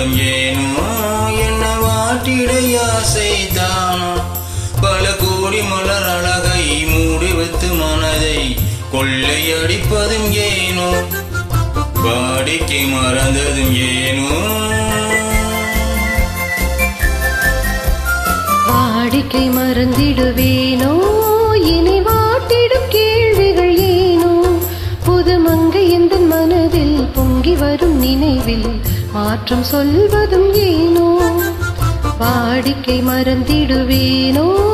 மாறும் ஏனுமா என்ன வாட்டிடையா செய்தானா பல கோடி மலர் அழகை மூடி வைத்து மனதை கொள்ளையடிப்பதும் ஏனோ? பாடிக்கு மறந்ததும் ஏனோ? வாடிக்கை மறந்திடுவேனோ? இனி வாட்டிடும் கேள்விகள் ஏனோ? புது மங்கை எந்த மனதில் பொங்கி வரும் நினைவில் மாற்றம் சொல்வதும் ஏனோ? வாடிக்கை மறந்திடுவேனோ?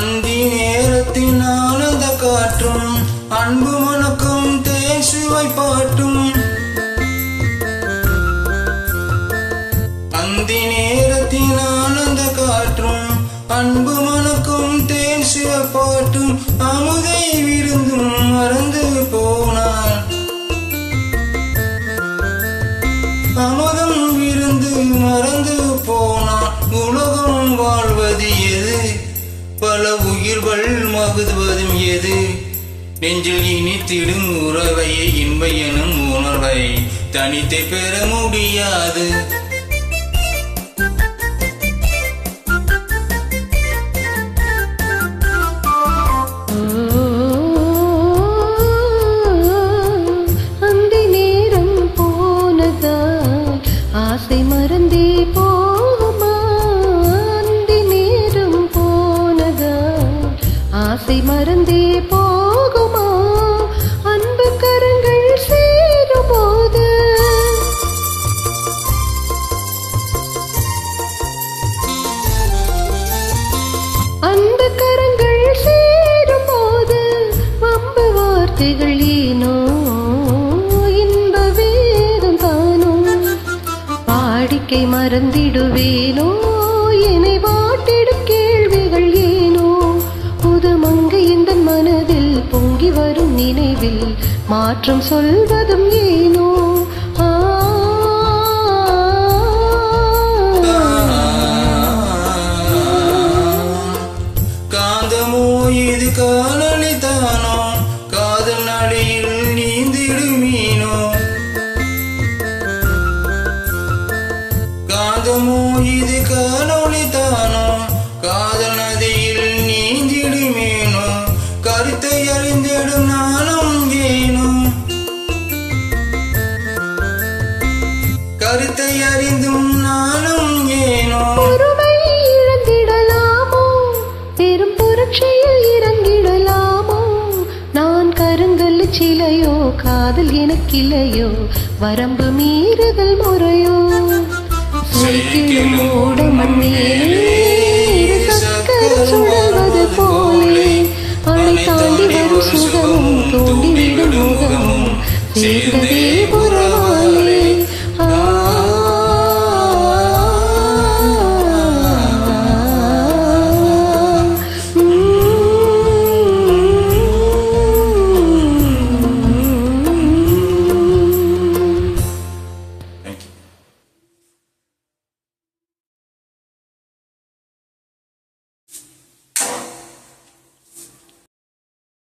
அந்தி நேரத்தின் ஆனந்த காற்றும் அன்பு மணக்கும் தேசுவை பாட்டும். அந்தி நேரத்தின் ஆனந்த காற்றும் அன்பு மணக்கும் தேசுவை பாட்டும். பல உயிர்கள் மகுதுவதும் எது? நெஞ்சில் இனித்திடும் உறவையை இன்ப எனும் உணர்வை தனித்து பெற முடியாது. ஆசை மறந்தே போகுமா? அன்பு கரங்கள் சேரும்போது? அன்பு கரங்கள் சேரும்போது அம்பு வார்த்தைகள் ஏனோ? இன்ப வேதம் தானோ? வாடிக்கை மறந்திடுவேனோ? வரும் நினைவில் மாற்றம் சொல்வதும் ஏனோ? காந்தமோ இது காணொளி தானோ? காதல் நடையில் நீந்திடும் காந்தமோ இது காணொளி தானோ? கருத்தை அறிந்தும் நானும் ஏனோ? பொறுமை இழந்திடலாமோ? பெரும் புரட்சியில் இறங்கிடலாமோ? நான் கருங்கல் சிலையோ காதல் எனக்கில்லையோ? வரம்பு மீறுதல் முறையோ? சைக்கிளும் ஓட சுழல்வது போலே. அதை தாண்டி வரும் சுகமும் தோண்டிவிடும் முகமும். சேர்ந்ததே